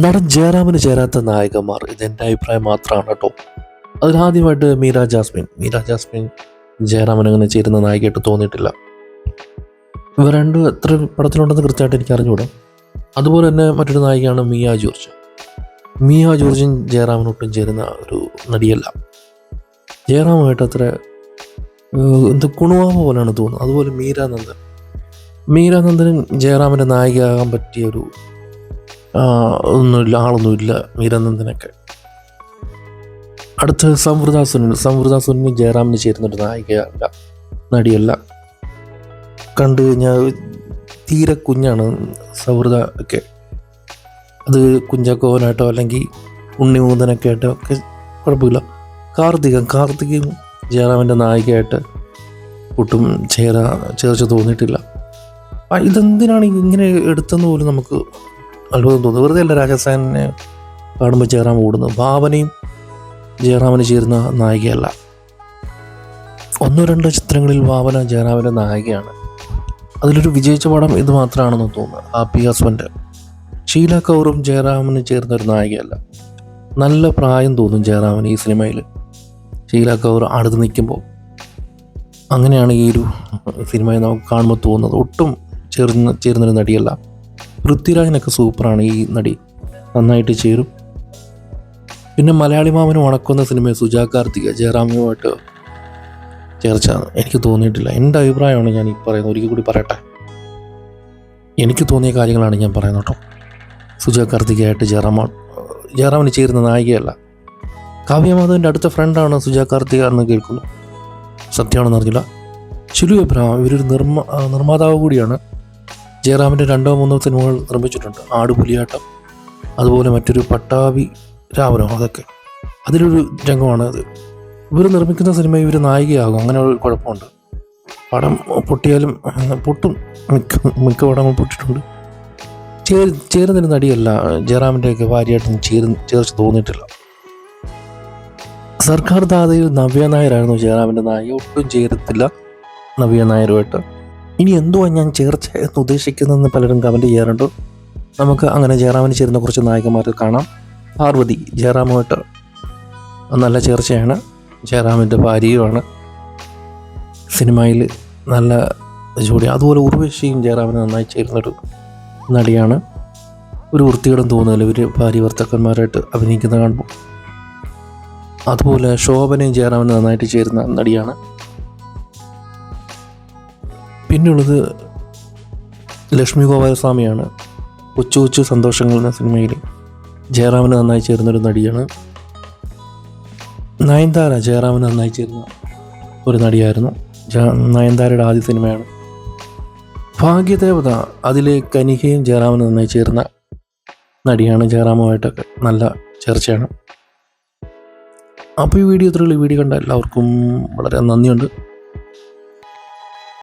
നടൻ ജയറാമിന് ചേരാത്ത നായകന്മാർ. ഇതെന്റെ അഭിപ്രായം മാത്രമാണ് കേട്ടോ. അതിലാദ്യമായിട്ട് മീര ജാസ്മിൻ. മീര ജാസ്മിൻ ജയറാമിന് അങ്ങനെ ചേരുന്ന നായികയായിട്ട് തോന്നിയിട്ടില്ല. ഇവ രണ്ട് എത്ര പടത്തിലുണ്ടെന്ന് കൃത്യമായിട്ട് എനിക്ക് അറിഞ്ഞുകൂടാ. അതുപോലെ തന്നെ മറ്റൊരു നായികയാണ് മിയ ജോർജ്. മിയ ജോർജും ജയറാമിനൊട്ടും ചേരുന്ന ഒരു നടിയല്ല. ജയറാമുമായിട്ട് അത്ര എന്ത് കുണുവാമ പോലെയാണ് തോന്നുന്നത്. അതുപോലെ മീരാനന്ദൻ. മീരാനന്ദനും ജയറാമിന്റെ നായികയാകാൻ പറ്റിയ ഒരു ഒന്നുമില്ല ആളൊന്നുമില്ല മീരാനന്ദനൊക്കെ. അടുത്ത സംവൃത സുനിൽ സംവൃത സുനിൽ ജയറാമിന് ചേരുന്നൊരു നായികയല്ല നടിയല്ല. കണ്ടു കഴിഞ്ഞാൽ തീരെ കുഞ്ഞാണ് സൗഹൃദ ഒക്കെ. അത് കുഞ്ചാക്കോവനായിട്ടോ അല്ലെങ്കിൽ ഉണ്ണിമൂതനൊക്കെ ആയിട്ടോ ഒക്കെ കുഴപ്പമില്ല. കാർത്തിക കാർത്തികയും ജയറാമിന്റെ നായികയായിട്ട് ഒട്ടും ചേരാ ചേർച്ച തോന്നിയിട്ടില്ല. ഇതെന്തിനാണ് ഇങ്ങനെ എടുത്തെന്ന് പോലും നമുക്ക് അത്ഭുതം തോന്നുന്നു. വെറുതെ അല്ല രാജസ്ഥാനെ കാണുമ്പോൾ ജയറാം ഓടുന്നു ഭാവനയും ജയറാമിന് ചേരുന്ന നായികയല്ല. ഒന്നോ രണ്ടോ ചിത്രങ്ങളിൽ ഭാവന ജയറാമിന്റെ നായികയാണ്. അതിലൊരു വിജയിച്ച പടം ഇത് മാത്രമാണെന്ന് തോന്നുന്നു ഹാപ്പി ഹസ്ബൻഡ്. ഷീല കൗറും ജയറാമിന് ചേർന്ന ഒരു നായികയല്ല. നല്ല പ്രായം തോന്നും ജയറാമിന് ഈ സിനിമയിൽ ഷീല കൗർ അടുത്ത് നിൽക്കുമ്പോൾ അങ്ങനെയാണ് ഈ ഒരു സിനിമയെ നമുക്ക് കാണുമ്പോൾ തോന്നുന്നത്. ഒട്ടും ചേർന്ന് ചേരുന്നൊരു നടിയല്ല. പൃഥ്വിരാജിനൊക്കെ സൂപ്പറാണ് ഈ നടി. നന്നായിട്ട് ചേരും. പിന്നെ മലയാളി മാമന് ഉണക്കുന്ന സിനിമ സുജാ കാർത്തിക ജയറാമുമായിട്ട് ചേർച്ചാണ് എനിക്ക് തോന്നിയിട്ടില്ല. എന്റെ അഭിപ്രായമാണ് ഞാൻ ഈ പറയുന്നത്. ഒരിക്കൽ കൂടി പറയട്ടെ. എനിക്ക് തോന്നിയ കാര്യങ്ങളാണ് ഞാൻ പറയുന്നത് കേട്ടോ. സുജാ കാർത്തികയായിട്ട് ജയറാമ ജയറാമിന് ചേരുന്ന നായികയല്ല. കാവ്യമാധവന്റെ അടുത്ത ഫ്രണ്ടാണ് സുജാ കാർത്തിക എന്ന് കേൾക്കുന്നു. സത്യമാണെന്ന് അറിഞ്ഞില്ല. ശിലു അഭിപ്രായം ഇവരൊരു നിർമ്മ നിർമ്മാതാവ് കൂടിയാണ്. ജയറാമിന്റെ രണ്ടോ മൂന്നോ സിനിമകൾ നിർമ്മിച്ചിട്ടുണ്ട്. ആട് പുലിയാട്ടം അതുപോലെ മറ്റൊരു പട്ടാവി രാവനോ അതൊക്കെ. അതിലൊരു രംഗമാണ് അത്. ഇവർ നിർമ്മിക്കുന്ന സിനിമ ഇവർ നായികയാകും അങ്ങനെ ഒരു കുഴപ്പമുണ്ട്. പടം പൊട്ടിയാലും പൊട്ടും. മിക്ക മിക്ക പടങ്ങൾ പൊട്ടിയിട്ടുണ്ട്. ചേർ ചേരുന്നൊരു നടിയല്ല ജയറാമിന്റെയൊക്കെ ഭാര്യയായിട്ടൊന്നും ചേർ ചേർച്ച് തോന്നിയിട്ടില്ല. സർക്കാർ ദാതയിൽ നവ്യ നായരായിരുന്നു ജയറാമിന്റെ നായിക. ഒട്ടും ചേരത്തില്ല നവ്യ നായരുമായിട്ട്. ഇനി എന്തുവാ ഞാൻ ചേർച്ച എന്ന് ഉദ്ദേശിക്കുന്നതെന്ന് പലരും കമന്റ് ചെയ്യാറുണ്ട്. നമുക്ക് അങ്ങനെ ജയറാമിന് ചേരുന്ന കുറച്ച് നായകന്മാരെ കാണാം. പാർവതി ജയറാമുമായിട്ട് നല്ല ചേർച്ചയാണ്. ജയറാമിന്റെ ഭാര്യയുമാണ്. സിനിമയിൽ നല്ല ജോഡി. അതുപോലെ ഉർവശിയും ജയറാമിന് നന്നായി ചേരുന്നൊരു നടിയാണ്. ഒരു വൃത്തികേടും തോന്നുന്നില്ല. ഇവർ ഭാര്യ ഭർത്താക്കന്മാരായിട്ട് അഭിനയിക്കുന്ന കാണുമ്പോൾ. അതുപോലെ ശോഭനയും ജയറാമിന് നന്നായിട്ട് ചേരുന്ന നടിയാണ്. പിന്നെയുള്ളത് ലക്ഷ്മി ഗോപാലസ്വാമിയാണ്. കൊച്ചു കൊച്ചു സന്തോഷങ്ങൾ എന്ന സിനിമയിൽ ജയറാമിന് നന്നായി ചേരുന്നൊരു നടിയാണ്. നയൻതാര ജയറാമിന് നന്നായി ചേരുന്ന ഒരു നടിയായിരുന്നു. നയൻതാരയുടെ ആദ്യ സിനിമയാണ്. ഭാഗ്യദേവത അതിലെ കനികയും ജയറാമിന് നന്നായി ചേരുന്ന നടിയാണ്. ജയറാമുമായിട്ടൊക്കെ നല്ല ചർച്ചയാണ്. അപ്പോൾ ഈ വീഡിയോ ഇത്രയുള്ള വീഡിയോ കണ്ട എല്ലാവർക്കും വളരെ നന്ദിയുണ്ട്.